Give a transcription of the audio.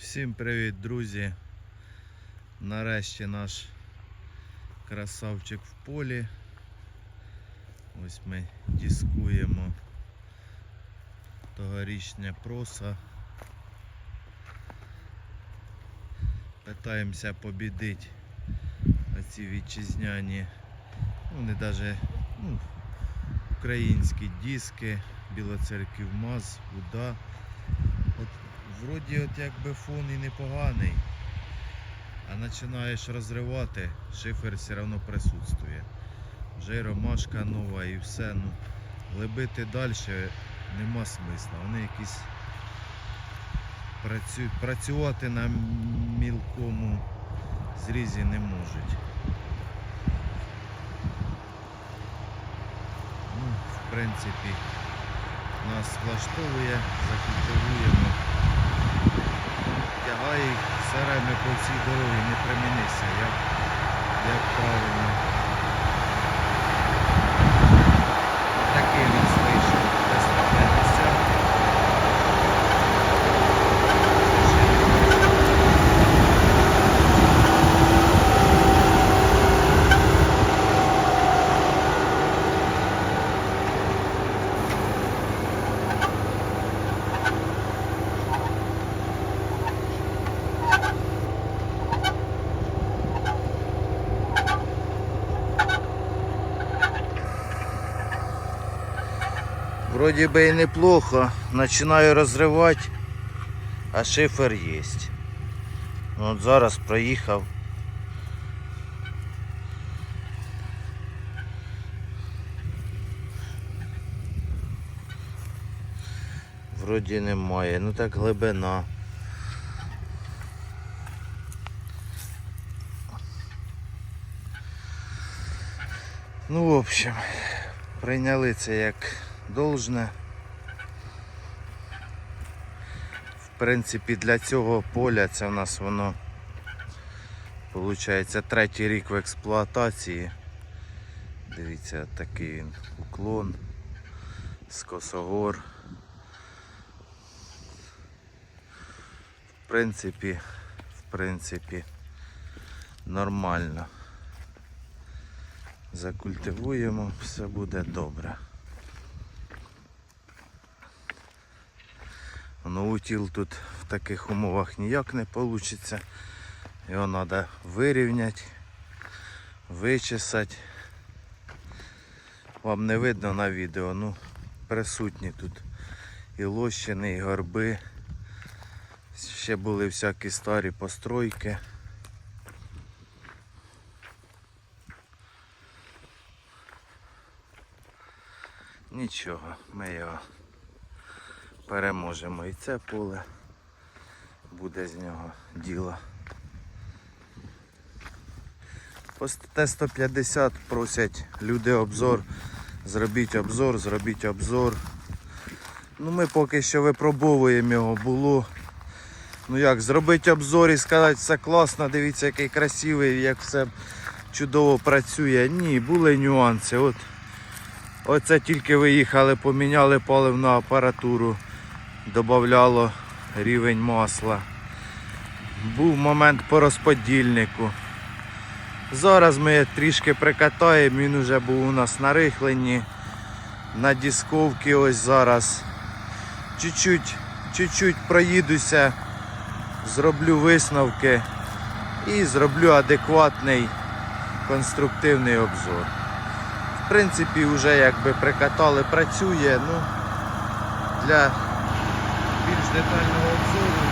Всім привіт, друзі! Нарешті наш красавчик в полі. Ось ми дискуємо тогорічне проса. Питаємося побідити оці вітчизняні, ну, вони навіть ну, українські диски, Білоцерків МАЗ, УДА. От вроді от якби фон і непоганий, а починаєш розривати, шифер все одно присутствує. Вже ромашка нова і все. Ну, глибити далі нема смисла. Вони якісь працю... працювати на мілкому зрізі не можуть. Ну, в принципі, нас влаштовує, закультивуємо. Тягай їх сарами по всій дорозі, не примінися, як, як правильно. Такий у нас вийшов Т-150. Вроді би і неплохо. Починаю розривати, а шифер є. От зараз проїхав. Вроді немає, ну так глибина. Ну, в общем, прийняли це як должне. В принципі, для цього поля це в нас воно виходить третій рік в експлуатації. Дивіться, такий він уклон з косогор. В принципі, в принципі, нормально. Закультивуємо, все буде добре. Ну, утіл тут в таких умовах ніяк не вийде. Його треба вирівняти, вичесати. Вам не видно на відео, ну присутні тут і лощини, і горби. Ще були всякі старі постройки. Нічого, ми його переможемо і це поле буде з нього діло. По Т-150 просять люди обзор, зробіть обзор, зробіть обзор. Ну ми поки що випробовуємо його, було. Ну як, зробити обзор і сказати все класно, дивіться який красивий, як все чудово працює. Ні, були нюанси. От Оце тільки виїхали, поміняли паливну апаратуру, додавало рівень масла. Був момент по розподільнику. Зараз ми трішки прикатаємо, він вже був у нас на рихленні, на дисковці ось зараз. Чуть-чуть проїдуся, зроблю висновки і зроблю адекватний конструктивний обзор. В принципі, вже якби прикатали, працює. Ну, для більш детального обзору